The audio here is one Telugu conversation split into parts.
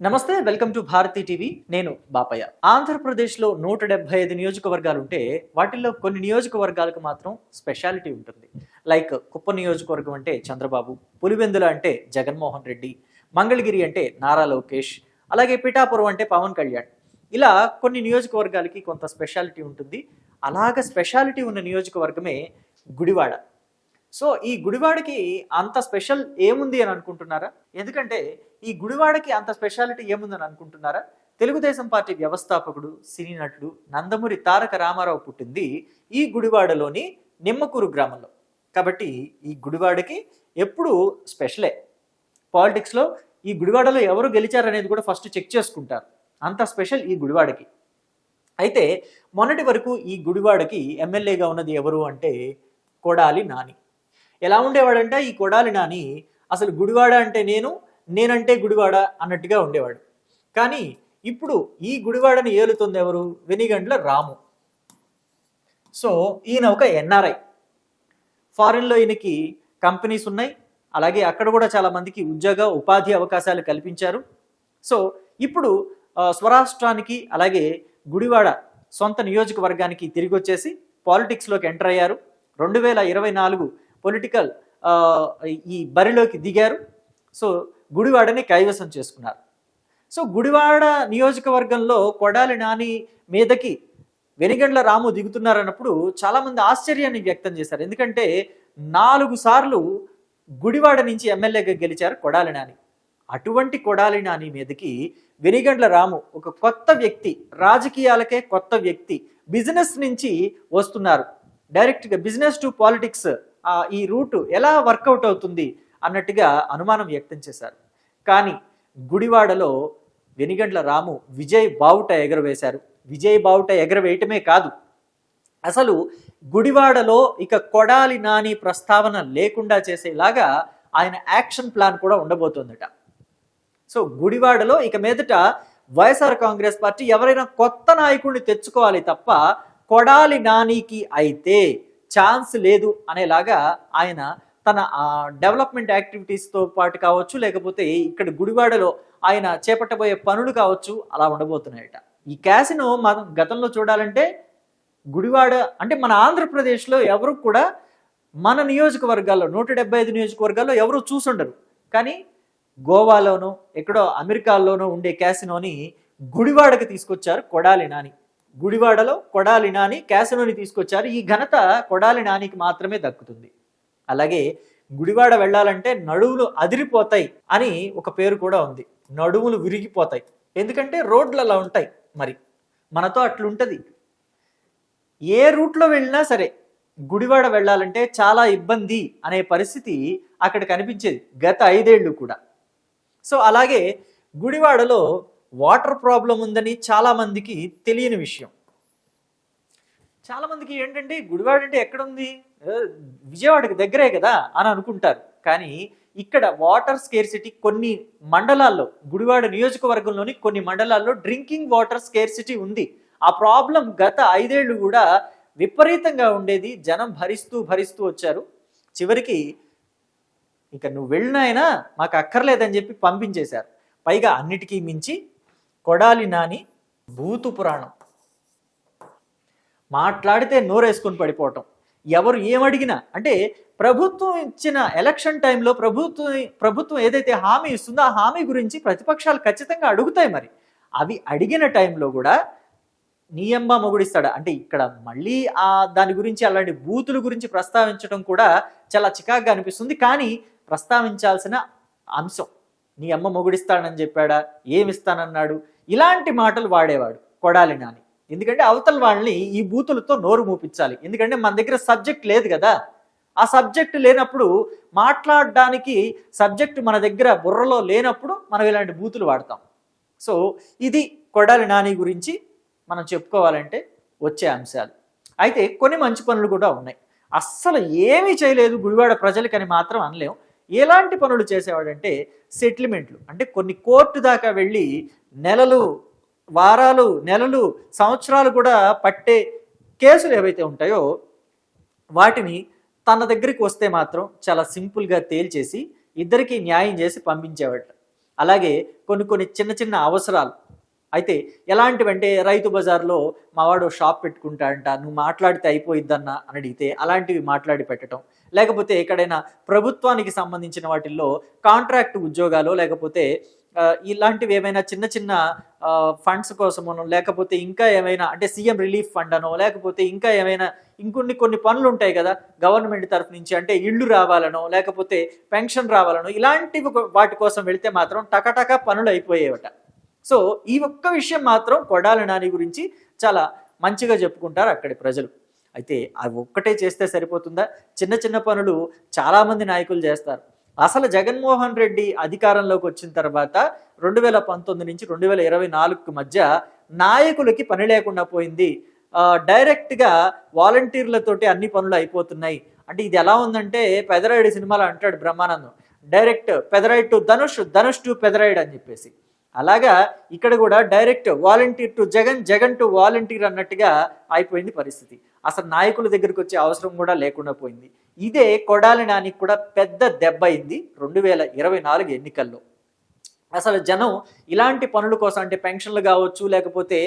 నమస్తే వెల్కమ్ టు భారతి టీవీ. నేను బాపయ్య. ఆంధ్రప్రదేశ్లో నూట డెబ్బై ఐదు నియోజకవర్గాలు ఉంటే వాటిల్లో కొన్ని నియోజకవర్గాలకు మాత్రం స్పెషాలిటీ ఉంటుంది. లైక్ కుప్ప నియోజకవర్గం అంటే చంద్రబాబు పులివెందుల అంటే జగన్మోహన్ రెడ్డి మంగళగిరి అంటే నారా లోకేష్ అలాగే పిఠాపురం అంటే పవన్ కళ్యాణ్. ఇలా కొన్ని నియోజకవర్గాలకి కొంత స్పెషాలిటీ ఉంటుంది. అలాగ స్పెషాలిటీ ఉన్న నియోజకవర్గమే గుడివాడ. సో ఈ గుడివాడకి అంత స్పెషల్ ఏముంది అని అనుకుంటున్నారా? ఎందుకంటే ఈ గుడివాడకి అంత స్పెషాలిటీ ఏముందని అనుకుంటున్నారా? తెలుగుదేశం పార్టీ వ్యవస్థాపకుడు సినీ నటుడు నందమూరి తారక రామారావు పుట్టింది ఈ గుడివాడలోని నిమ్మకూరు గ్రామంలో. కాబట్టి ఈ గుడివాడకి ఎప్పుడూ స్పెషలే. పాలిటిక్స్లో ఈ గుడివాడలో ఎవరు గెలిచారనేది కూడా ఫస్ట్ చెక్ చేసుకుంటారు. అంత స్పెషల్ ఈ గుడివాడకి. అయితే మొన్నటి వరకు ఈ గుడివాడకి ఎమ్మెల్యేగా ఉన్నది ఎవరు అంటే కొడాలి నాని. ఎలా ఉండేవాడంటే? ఈ కొడాలి నాని అసలు గుడివాడ అంటే నేను నేనంటే గుడివాడ అన్నట్టుగా ఉండేవాడు. కానీ ఇప్పుడు ఈ గుడివాడని ఏలుతుంది ఎవరు? వెనిగండ్ల రాము. సో ఈయన ఒక ఎన్ఆర్ఐ ఫారిన్లో ఈయనకి కంపెనీస్ ఉన్నాయి. అలాగే అక్కడ కూడా చాలామందికి ఉద్యోగ ఉపాధి అవకాశాలు కల్పించారు. సో ఇప్పుడు స్వరాష్ట్రానికి అలాగే గుడివాడ సొంత నియోజకవర్గానికి తిరిగి వచ్చేసి పాలిటిక్స్లోకి ఎంటర్ అయ్యారు. రెండు వేల ఇరవై నాలుగు పొలిటికల్ ఈ బరిలోకి దిగారు. సో గుడివాడని కైవసం చేసుకున్నారు. సో గుడివాడ నియోజకవర్గంలో కొడాలి నాని మీదకి వెనిగండ్ల రాము దిగుతున్నారన్నప్పుడు చాలామంది ఆశ్చర్యాన్ని వ్యక్తం చేశారు. ఎందుకంటే నాలుగు సార్లు గుడివాడ నుంచి ఎమ్మెల్యేగా గెలిచారు కొడాలి నాని. అటువంటి కొడాలి నాని మీదకి వెనిగండ్ల రాము ఒక కొత్త వ్యక్తి రాజకీయాలకే కొత్త వ్యక్తి బిజినెస్ నుంచి వస్తున్నారు. డైరెక్ట్గా బిజినెస్ టు పాలిటిక్స్ ఈ రూట్ ఎలా వర్కౌట్ అవుతుంది అన్నట్టుగా అనుమానం వ్యక్తం చేశారు. కానీ గుడివాడలో వెనిగండ్ల రాము విజయ్ బావుట ఎగరవేశారు. విజయ్ బావుట ఎగరవేయటమే కాదు. అసలు గుడివాడలో ఇక కొడాలి నాని ప్రస్తావన లేకుండా చేసేలాగా ఆయన యాక్షన్ ప్లాన్ కూడా ఉండబోతోందట. సో గుడివాడలో ఇక మీదట వైఎస్ఆర్ కాంగ్రెస్ పార్టీ ఎవరైనా కొత్త నాయకుడిని తెచ్చుకోవాలి తప్ప కొడాలి నానికి అయితే ఛాన్స్ లేదు అనేలాగా ఆయన తన డెవలప్మెంట్ యాక్టివిటీస్తో పాటు కావచ్చు లేకపోతే ఇక్కడ గుడివాడలో ఆయన చేపట్టబోయే పనులు కావచ్చు అలా ఉండబోతున్నాయట. ఈ క్యాసినో మనం గతంలో చూడాలంటే గుడివాడ అంటే మన ఆంధ్రప్రదేశ్లో ఎవరు కూడా మన నియోజకవర్గాల్లో నూట డెబ్బై ఐదు నియోజకవర్గాల్లో ఎవరు చూసుండరు కానీ గోవాలోనో ఎక్కడో అమెరికాల్లోనూ ఉండే క్యాసినోని గుడివాడకి తీసుకొచ్చారు కొడాలి నాని. గుడివాడలో కొడాలి నాని క్యాసినోని తీసుకొచ్చారు. ఈ ఘనత కొడాలి నానికి మాత్రమే దక్కుతుంది. అలాగే గుడివాడ వెళ్ళాలంటే నడువులు అదిరిపోతాయి అని ఒక పేరు కూడా ఉంది. నడువులు విరిగిపోతాయి. ఎందుకంటే రోడ్లు అలా ఉంటాయి మరి. మనతో అట్లుంటుంది. ఏ రూట్లో వెళ్ళినా సరే గుడివాడ వెళ్ళాలంటే చాలా ఇబ్బంది అనే పరిస్థితి అక్కడ కనిపించేది గత ఐదేళ్ళు కూడా. సో అలాగే గుడివాడలో వాటర్ ప్రాబ్లం ఉందని చాలామందికి తెలియని విషయం. చాలామందికి ఏంటంటే గుడివాడ అంటే ఎక్కడ ఉంది విజయవాడకి దగ్గరే కదా అని అనుకుంటారు. కానీ ఇక్కడ వాటర్ స్కేర్సిటీ కొన్ని మండలాల్లో గుడివాడ నియోజకవర్గంలోని కొన్ని మండలాల్లో డ్రింకింగ్ వాటర్ స్కేర్సిటీ ఉంది. ఆ ప్రాబ్లం గత ఐదేళ్ళు కూడా విపరీతంగా ఉండేది. జనం భరిస్తూ భరిస్తూ వచ్చారు. చివరికి ఇక నువ్వు వెళ్ళినాయినా మాకు అక్కర్లేదని చెప్పి పంపించేశారు. పైగా అన్నిటికీ మించి కొడాలి నాని భూతు పురాణం. మాట్లాడితే నోరేసుకొని పడిపోవటం. ఎవరు ఏమడిగినా అంటే ప్రభుత్వం ఇచ్చిన ఎలక్షన్ టైంలో ప్రభుత్వం ప్రభుత్వం ఏదైతే హామీ ఇస్తుందో ఆ హామీ గురించి ప్రతిపక్షాలు ఖచ్చితంగా అడుగుతాయి మరి. అవి అడిగిన టైంలో కూడా నీ అమ్మ మొగుడిస్తాడా? అంటే ఇక్కడ మళ్ళీ ఆ దాని గురించి అలాంటి బూతుల గురించి ప్రస్తావించడం కూడా చాలా చికాగ్గా అనిపిస్తుంది. కానీ ప్రస్తావించాల్సిన అంశం నీ అమ్మ మొగుడిస్తాడని చెప్పాడా? ఏమిస్తానన్నాడు? ఇలాంటి మాటలు వాడేవాడు కొడాలి నాని. ఎందుకంటే అవతల వాళ్ళని ఈ బూతులతో నోరు మూపించాలి. ఎందుకంటే మన దగ్గర సబ్జెక్ట్ లేదు కదా. ఆ సబ్జెక్ట్ లేనప్పుడు మాట్లాడడానికి సబ్జెక్ట్ మన దగ్గర బుర్రలో లేనప్పుడు మనం ఇలాంటి బూతులు వాడతాం. సో ఇది కొడాలి నాని గురించి మనం చెప్పుకోవాలంటే వచ్చే అంశాలు. అయితే కొన్ని మంచి పనులు కూడా ఉన్నాయి. అస్సలు ఏమీ చేయలేదు గుడివాడ ప్రజలకని మాత్రం అనలేం. ఎలాంటి పనులు చేసేవాడంటే సెటిల్మెంట్లు. అంటే కొన్ని కోర్టు దాకా వెళ్ళి నెలలు వారాలు నెలలు సంవత్సరాలు కూడా పట్టే కేసులు ఏవైతే ఉంటాయో వాటిని తన దగ్గరికి వస్తే మాత్రం చాలా సింపుల్గా తేల్చేసి ఇద్దరికి న్యాయం చేసి పంపించేవాట అలాగే కొన్ని కొన్ని చిన్న చిన్న అవసరాలు. అయితే ఎలాంటివంటే రైతు బజార్లో మావాడు షాప్ పెట్టుకుంటాడంట నువ్వు మాట్లాడితే అయిపోయిద్దన్నా అని అడిగితే అలాంటివి మాట్లాడి పెట్టడం లేకపోతే ఎక్కడైనా ప్రభుత్వానికి సంబంధించిన వాటిల్లో కాంట్రాక్ట్ ఉద్యోగాలు లేకపోతే ఇలాంటివి ఏమైనా చిన్న చిన్న ఫండ్స్ కోసమనో లేకపోతే ఇంకా ఏమైనా అంటే సీఎం రిలీఫ్ ఫండ్ అనో లేకపోతే ఇంకా ఏమైనా ఇంకొన్ని కొన్ని పనులు ఉంటాయి కదా గవర్నమెంట్ తరఫు నుంచి అంటే ఇళ్ళు రావాలనో లేకపోతే పెన్షన్ రావాలనో ఇలాంటివి వాటి కోసం వెళితే మాత్రం టకటక పనులు అయిపోయేవట. సో ఈ ఒక్క విషయం మాత్రం కొడాలి నాని గురించి చాలా మంచిగా చెప్పుకుంటారు అక్కడి ప్రజలు. అయితే అవి ఒక్కటే చేస్తే సరిపోతుందా? చిన్న చిన్న పనులు చాలామంది నాయకులు చేస్తారు. అసలు జగన్మోహన్ రెడ్డి అధికారంలోకి వచ్చిన తర్వాత రెండు వేల పంతొమ్మిది నుంచి రెండు వేల ఇరవై నాలుగుకి మధ్య నాయకులకి పని లేకుండా పోయింది. డైరెక్ట్గా వాలంటీర్లతోటి అన్ని పనులు అయిపోతున్నాయి. అంటే ఇది ఎలా ఉందంటే పెదరాయుడు సినిమాలో అంటాడు Brahmanandam direct Pedarayudu to Dhanush Dhanush to Pedarayudu అని చెప్పేసి. అలాగా ఇక్కడ కూడా direct volunteer to Jagan Jagan to volunteer అన్నట్టుగా అయిపోయింది పరిస్థితి. అసలు నాయకుల దగ్గరికి వచ్చే అవసరం కూడా లేకుండా పోయింది. ఇదే కొడాలి నానికి కూడా పెద్ద దెబ్బ అయింది రెండు వేల ఇరవై నాలుగు ఎన్నికల్లో. అసలు జనం ఇలాంటి పనుల కోసం అంటే పెన్షన్లు కావచ్చు లేకపోతే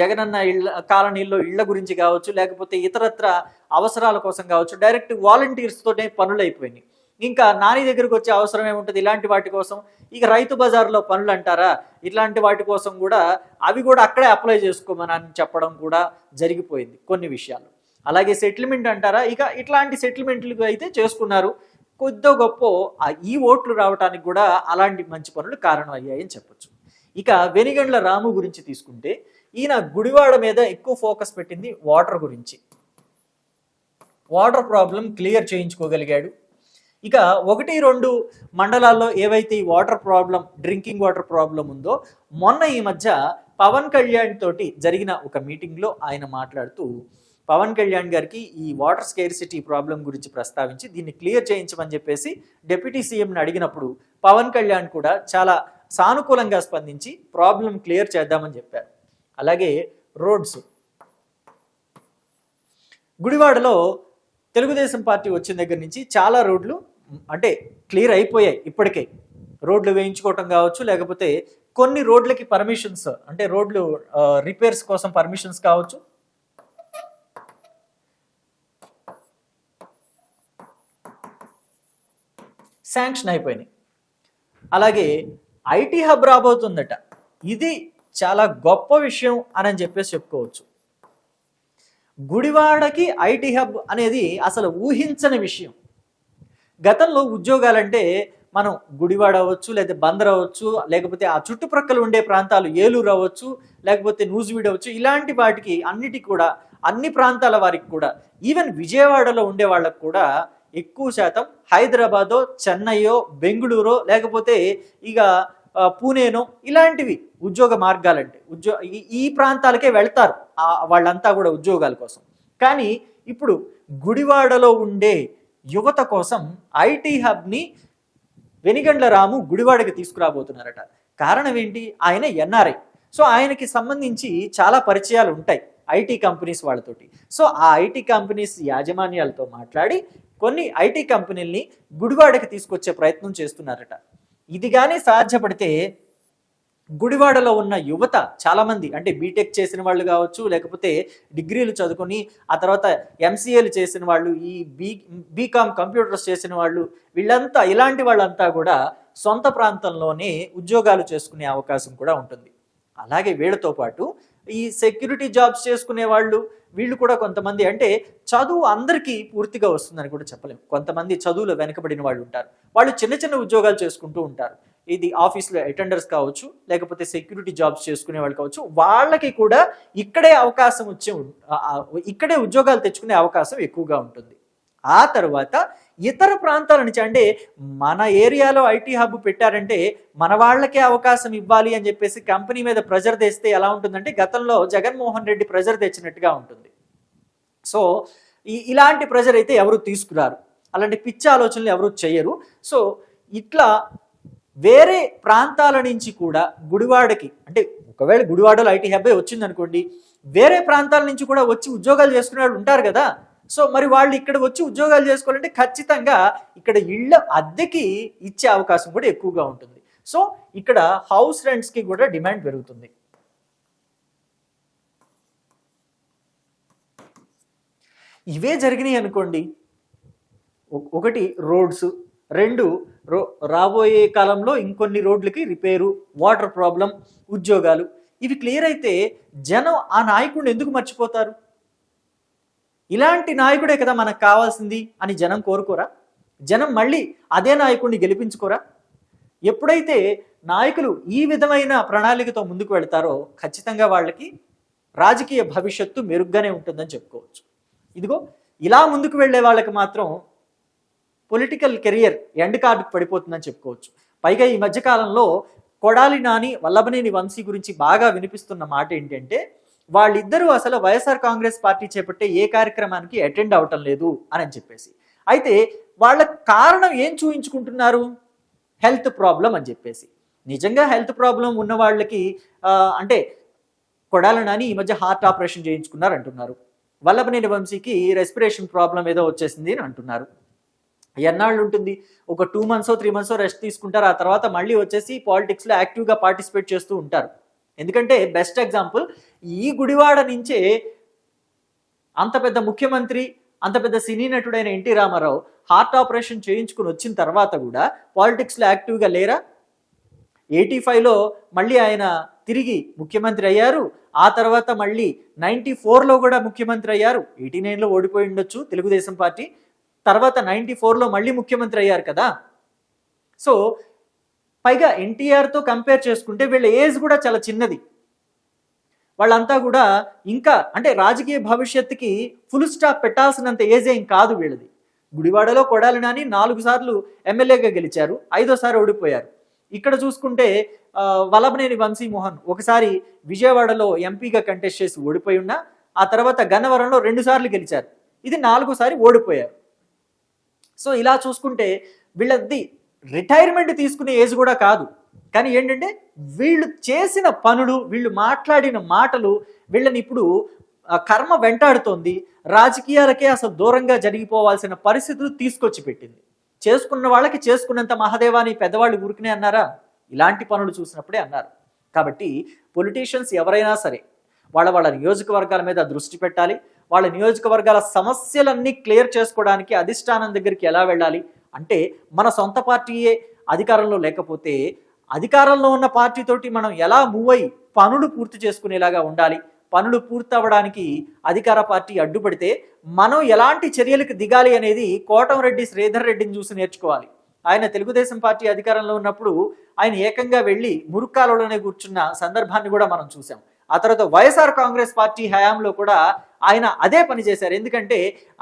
జగనన్న ఇళ్ళ కాలనీల్లో ఇళ్ళ గురించి కావచ్చు లేకపోతే ఇతరత్ర అవసరాల కోసం కావచ్చు డైరెక్ట్ వాలంటీర్స్తోనే పనులు అయిపోయినాయి. ఇంకా నాని దగ్గరికి వచ్చే అవసరం ఏముంటుంది? ఇలాంటి వాటి కోసం. ఇక రైతు బజార్లో పనులు అంటారా? ఇట్లాంటి వాటి కోసం కూడా అవి కూడా అక్కడే అప్లై చేసుకోమని చెప్పడం కూడా జరిగిపోయింది కొన్ని విషయాలు. అలాగే సెటిల్మెంట్ అంటారా? ఇక ఇట్లాంటి సెటిల్మెంట్లు అయితే చేసుకున్నారు. కొద్దో గొప్ప ఈ ఓట్లు రావడానికి కూడా అలాంటి మంచి పనులు కారణం అయ్యాయని చెప్పొచ్చు. ఇక వెనిగండ్ల రాము గురించి తీసుకుంటే ఈయన గుడివాడ మీద ఎక్కువ ఫోకస్ పెట్టింది వాటర్ గురించి. వాటర్ ప్రాబ్లం క్లియర్ చేయించుకోగలిగాడు. ఇక ఒకటి రెండు మండలాల్లో ఏవైతే ఈ water problem drinking water problem ఉందో మొన్న ఈ మధ్య పవన్ కళ్యాణ్ తోటి జరిగిన ఒక మీటింగ్లో ఆయన మాట్లాడుతూ పవన్ కళ్యాణ్ గారికి ఈ వాటర్ స్కేర్ సిటీ ప్రాబ్లం గురించి ప్రస్తావించి దీన్ని క్లియర్ చేయించమని చెప్పేసి డిప్యూటీ సీఎంని అడిగినప్పుడు పవన్ కళ్యాణ్ కూడా చాలా సానుకూలంగా స్పందించి ప్రాబ్లం క్లియర్ చేద్దామని చెప్పారు. అలాగే రోడ్స్. గుడివాడలో తెలుగుదేశం పార్టీ వచ్చిన దగ్గర నుంచి చాలా రోడ్లు అంటే క్లియర్ అయిపోయాయి ఇప్పటికే. రోడ్లు వేయించుకోవటం కావచ్చు లేకపోతే కొన్ని రోడ్లకి పర్మిషన్స్ అంటే రోడ్లు రిపేర్స్ కోసం పర్మిషన్స్ కావచ్చు శాంక్షన్ అయిపోయినాయి. అలాగే ఐటీ హబ్ రాబోతుందట. ఇది చాలా గొప్ప విషయం అని చెప్పేసి చెప్పుకోవచ్చు. గుడివాడకి ఐటీ హబ్ అనేది అసలు ఊహించని విషయం. గతంలో ఉద్యోగాలంటే మనం గుడివాడ అవ్వచ్చు లేదా బందర్ అవ్వచ్చు లేకపోతే ఆ చుట్టుప్రక్కల ఉండే ప్రాంతాలు ఏలూరు అవ్వచ్చు లేకపోతే నూజివీడ్ అవ్వచ్చు ఇలాంటి వాటికి అన్నిటికి కూడా అన్ని ప్రాంతాల వారికి కూడా ఈవెన్ విజయవాడలో ఉండే వాళ్ళకు కూడా ఎక్కువ శాతం హైదరాబాదో చెన్నైయో బెంగళూరో లేకపోతే ఇక పూణేనో ఇలాంటివి ఉద్యోగ మార్గాలంటే. ఉద్యో ఈ- ఈ ప్రాంతాలకే వెళ్తారు. వాళ్ళంతా కూడా ఉద్యోగాల కోసం. కానీ ఇప్పుడు గుడివాడలో ఉండే యువత కోసం ఐటీ హబ్ని వెనిగండ్ల రాము గుడివాడకి తీసుకురాబోతున్నారట. కారణం ఏంటి? ఆయన ఎన్ఆర్ఐ. సో ఆయనకి సంబంధించి చాలా పరిచయాలు ఉంటాయి. ఐటీ కంపెనీస్ వాళ్ళతోటి. సో ఆ ఐటీ కంపెనీస్ యాజమాన్యాలతో మాట్లాడి కొన్ని ఐటీ కంపెనీల్ని గుడివాడకి తీసుకొచ్చే ప్రయత్నం చేస్తున్నారట. ఇది కానీ సాధ్యపడితే గుడివాడలో ఉన్న యువత చాలామంది అంటే బీటెక్ చేసిన వాళ్ళు కావచ్చు లేకపోతే డిగ్రీలు చదువుకొని ఆ తర్వాత ఎంసీఏలు చేసిన వాళ్ళు ఈ బీ బీకామ్ కంప్యూటర్స్ చేసిన వాళ్ళు వీళ్ళంతా ఇలాంటి వాళ్ళంతా కూడా సొంత ప్రాంతంలోనే ఉద్యోగాలు చేసుకునే అవకాశం కూడా ఉంటుంది. అలాగే వీళ్ళతో పాటు ఈ సెక్యూరిటీ జాబ్స్ చేసుకునే వాళ్ళు వీళ్ళు కూడా కొంతమంది అంటే చదువు అందరికీ పూర్తిగా వస్తుందని కూడా చెప్పలేము కొంతమంది చదువులో వెనకబడిన వాళ్ళు ఉంటారు. వాళ్ళు చిన్న చిన్న ఉద్యోగాలు చేసుకుంటూ ఉంటారు. ఇది ఆఫీస్లో అటెండర్స్ కావచ్చు లేకపోతే సెక్యూరిటీ జాబ్స్ చేసుకునే వాళ్ళు కావచ్చు వాళ్ళకి కూడా ఇక్కడే అవకాశం వచ్చే ఇక్కడే ఉద్యోగాలు తెచ్చుకునే అవకాశం ఎక్కువగా ఉంటుంది. ఆ తర్వాత ఇతర ప్రాంతాల నుంచి అంటే మన ఏరియాలో ఐటీ హబ్ పెట్టారంటే మన వాళ్ళకే అవకాశం ఇవ్వాలి అని చెప్పేసి కంపెనీ మీద ప్రెజర్ తెస్తే ఎలా ఉంటుందంటే గతంలో జగన్మోహన్ రెడ్డి ప్రెజర్ తెచ్చినట్టుగా ఉంటుంది. సో ఈ ఇలాంటి ప్రెజర్ అయితే ఎవరు తీసుకురారు? అలాంటి పిచ్చి ఆలోచనలు ఎవరు చేయరు. సో ఇట్లా వేరే ప్రాంతాల నుంచి కూడా గుడివాడకి అంటే ఒకవేళ గుడివాడలో ఐటీ హబ్బే వచ్చిందనుకోండి వేరే ప్రాంతాల నుంచి కూడా వచ్చి ఉద్యోగాలు చేసుకునే వాళ్ళు ఉంటారు కదా. సో మరి వాళ్ళు ఇక్కడ వచ్చి ఉద్యోగాలు చేసుకోవాలంటే ఖచ్చితంగా ఇక్కడ ఇళ్ళ అద్దెకి ఇచ్చే అవకాశం కూడా ఎక్కువగా ఉంటుంది. సో ఇక్కడ హౌస్ రెంట్స్కి కూడా డిమాండ్ పెరుగుతుంది. ఇవే జరిగినాయి అనుకోండి. ఒకటి రోడ్స్ రెండు రో రాబోయే కాలంలో ఇంకొన్ని రోడ్లకి రిపేరు వాటర్ ప్రాబ్లం ఉద్యోగాలు. ఇవి క్లియర్ అయితే జనం ఆ నాయకుడిని ఎందుకు మర్చిపోతారు? ఇలాంటి నాయకుడే కదా మనకు కావాల్సింది అని జనం కోరుకోరా? జనం మళ్ళీ అదే నాయకుడిని గెలిపించుకోరా? ఎప్పుడైతే నాయకులు ఈ విధమైన ప్రణాళికతో ముందుకు వెళ్తారో ఖచ్చితంగా వాళ్ళకి రాజకీయ భవిష్యత్తు మెరుగ్గానే ఉంటుందని చెప్పుకోవచ్చు. ఇదిగో ఇలా ముందుకు వెళ్ళే వాళ్ళకి మాత్రం పొలిటికల్ కెరియర్ ఎండ్ కార్డుకు పడిపోతుందని చెప్పుకోవచ్చు. పైగా ఈ మధ్యకాలంలో కొడాలి నాని వల్లభనేని వంశీ గురించి బాగా వినిపిస్తున్న మాట ఏంటంటే వాళ్ళిద్దరూ అసలు వైఎస్ఆర్ కాంగ్రెస్ పార్టీ చేపట్టే ఏ కార్యక్రమానికి అటెండ్ అవటం లేదు అని చెప్పేసి. అయితే వాళ్ళ కారణం ఏం చూయించుకుంటున్నారు? హెల్త్ ప్రాబ్లం అని చెప్పేసి. నిజంగా హెల్త్ ప్రాబ్లం ఉన్న వాళ్ళకి అంటే కొడాలనని నాని ఈ మధ్య హార్ట్ ఆపరేషన్ చేయించుకున్నారు అంటున్నారు. వల్లభనేని వంశీకి రెస్పిరేషన్ ప్రాబ్లం ఏదో వచ్చేసింది అని అంటున్నారు. ఎన్నాళ్ళు ఉంటుంది? ఒక two months three months rest తీసుకుంటారు. ఆ తర్వాత మళ్ళీ వచ్చేసి పాలిటిక్స్లో యాక్టివ్గా పార్టిసిపేట్ చేస్తూ ఉంటారు. ఎందుకంటే బెస్ట్ ఎగ్జాంపుల్ ఈ గుడివాడ నుంచే అంత పెద్ద ముఖ్యమంత్రి అంత పెద్ద సినీ నటుడైన N T Rama Rao heart operation చేయించుకుని వచ్చిన తర్వాత కూడా పాలిటిక్స్లో యాక్టివ్గా లేరా? ఎయిటీ ఫైవ్లో మళ్ళీ ఆయన తిరిగి ముఖ్యమంత్రి అయ్యారు. ఆ తర్వాత మళ్ళీ నైంటీ ఫోర్లో కూడా ముఖ్యమంత్రి అయ్యారు. ఎయిటీ నైన్లో ఓడిపోయి ఉండొచ్చు తెలుగుదేశం పార్టీ. తర్వాత నైంటీ ఫోర్లో మళ్ళీ ముఖ్యమంత్రి అయ్యారు కదా? సో పైగా ఎన్టీఆర్తో కంపేర్ చేసుకుంటే వీళ్ళ ఏజ్ కూడా చాలా చిన్నది. వాళ్ళంతా కూడా ఇంకా అంటే రాజకీయ భవిష్యత్తుకి ఫుల్ స్టాప్ పెట్టాల్సినంత ఏజ్ ఏం కాదు వీళ్ళది. గుడివాడలో కొడాలి నాని నాలుగు సార్లు ఎమ్మెల్యేగా గెలిచారు ఐదోసారి ఓడిపోయారు. ఇక్కడ చూసుకుంటే వలభనేని వంశీమోహన్ ఒకసారి విజయవాడలో ఎంపీగా కంటెస్ట్ చేసి ఓడిపోయి ఉన్నా ఆ తర్వాత గన్నవరంలో రెండుసార్లు గెలిచారు. ఇది నాలుగోసారి ఓడిపోయారు. సో ఇలా చూసుకుంటే వీళ్ళది రిటైర్మెంట్ తీసుకునే ఏజ్ కూడా కాదు. కానీ ఏంటంటే వీళ్ళు చేసిన పనులు వీళ్ళు మాట్లాడిన మాటలు వీళ్ళని ఇప్పుడు కర్మ వెంటాడుతోంది. రాజకీయాలకే అసలు దూరంగా జరిగిపోవాల్సిన పరిస్థితులు తీసుకొచ్చి పెట్టింది. చేసుకున్న వాళ్ళకి చేసుకున్నంత మహాదేవాని పెద్దవాళ్ళు ఊరికినే అన్నారా? ఇలాంటి పనులు చూసినప్పుడే అన్నారు. కాబట్టి పొలిటీషియన్స్ ఎవరైనా సరే వాళ్ళ వాళ్ళ నియోజకవర్గాల మీద దృష్టి పెట్టాలి. వాళ్ళ నియోజకవర్గాల సమస్యలన్నీ క్లియర్ చేసుకోవడానికి అధిష్టానం దగ్గరికి ఎలా వెళ్ళాలి? అంటే మన సొంత పార్టీయే అధికారంలో లేకపోతే అధికారంలో ఉన్న పార్టీతోటి మనం ఎలా మూవ్ అయ్యి పనులు పూర్తి చేసుకునేలాగా ఉండాలి? పనులు పూర్తవడానికి అధికార పార్టీ అడ్డుపడితే మనం ఎలాంటి చర్యలకు దిగాలి అనేది కోటంరెడ్డి శ్రీధర్ రెడ్డిని చూసి నేర్చుకోవాలి. ఆయన తెలుగుదేశం పార్టీ అధికారంలో ఉన్నప్పుడు ఆయన ఏకంగా వెళ్ళి మురుక్కాలలోనే కూర్చున్న సందర్భాన్ని కూడా మనం చూసాం ఆ తర్వాత వైఎస్ఆర్ కాంగ్రెస్ పార్టీ హయాంలో కూడా ఆయన అదే పని చేశారు. ఎందుకంటే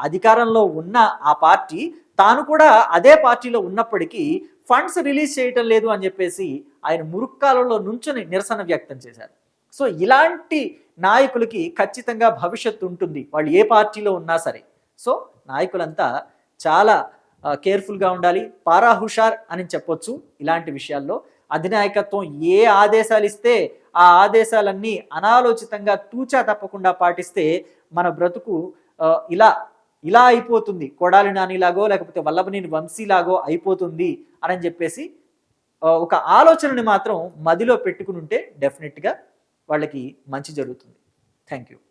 అధికారంలో ఉన్న ఆ పార్టీ తాను కూడా అదే పార్టీలో ఉన్నప్పటికీ ఫండ్స్ రిలీజ్ చేయటం లేదు అని చెప్పేసి ఆయన మురుక్కాలలో నుంచుని నిరసన వ్యక్తం చేశారు. సో ఇలాంటి నాయకులకి ఖచ్చితంగా భవిష్యత్తు ఉంటుంది. వాళ్ళు ఏ పార్టీలో ఉన్నా సరే. సో నాయకులంతా చాలా కేర్ఫుల్గా ఉండాలి. పారా హుషార్ అని చెప్పొచ్చు ఇలాంటి విషయాల్లో. అధినాయకత్వం ఏ ఆదేశాలు ఇస్తే ఆ ఆదేశాలన్నీ అనాలోచితంగా తూచా తప్పకుండా పాటిస్తే మన బ్రతుకు ఇలా ఇలా అయిపోతుంది. కొడాలి నానిలాగో లేకపోతే వల్లభనేని వంశీలాగో అయిపోతుంది అని చెప్పేసి ఒక ఆలోచనని మాత్రం మదిలో పెట్టుకుని ఉంటే డెఫినెట్గా వాళ్ళకి మంచి జరుగుతుంది. Thank you.